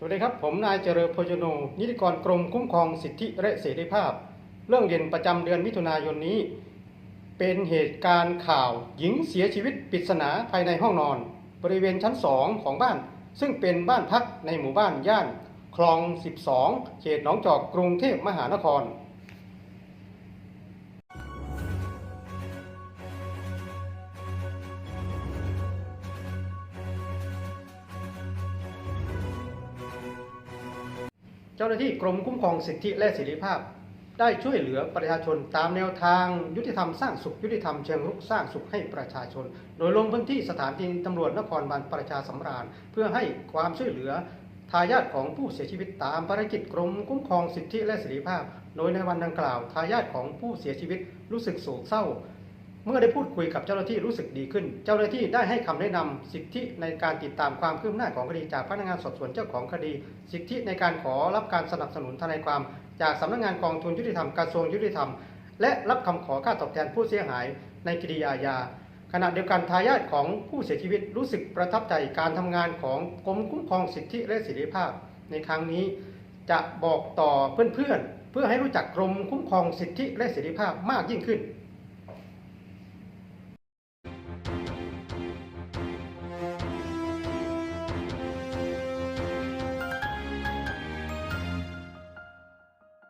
สวัสดีครับ ผมนายเจริญพจโน นิติกรกรมคุ้มครองสิทธิและเสรีภาพ เรื่องเด่นประจำเดือนมิถุนายนนี้ เป็นเหตุการณ์ข่าวหญิงเสียชีวิตปริศนาภายในห้องนอน บริเวณชั้นสองของบ้าน ซึ่งเป็นบ้านพักในหมู่บ้านย่าน คลอง 12 เขตหนองจอกกรุงเทพมหานคร เจ้าหน้าที่กรมคุ้มครองสิทธิและเสรีภาพ ได้ช่วยเหลือประชาชนตามแนวทาง ยุติธรรมสร้างสุขยุติธรรมเชิงรุกสร้างสุขให้ประชาชน โดยลงพื้นที่สถานีตำรวจนครบาลประชาสำราญ เพื่อให้ความช่วยเหลือทายาทของผู้เสียชีวิตตามภารกิจกรมคุ้มครองสิทธิและเสรีภาพ โดยในวันดังกล่าวทายาทของผู้เสียชีวิตรู้สึกโศกเศร้า เมื่อได้พูดคุยกับเจ้าหน้าที่รู้สึกดีขึ้น เจ้าหน้าที่ได้ให้คำแนะนำสิทธิในการติดตามความคืบหน้าของคดีจากพนักงานสอบสวนเจ้าของคดี สิทธิในการขอรับการสนับสนุนทนายความ จากสำนักงานกองทุนยุติธรรมกระทรวงยุติธรรม และรับคำขอค่าตอบแทนผู้เสียหายในคดีอาญาขณะเดียวกันทายาทของผู้เสียชีวิตรู้สึกประทับใจการทำงานของกรมคุ้มครองสิทธิและเสรีภาพ ในครั้งนี้จะบอกต่อเพื่อนๆเพื่อให้รู้จักกรมคุ้มครองสิทธิและเสรีภาพมากยิ่งขึ้น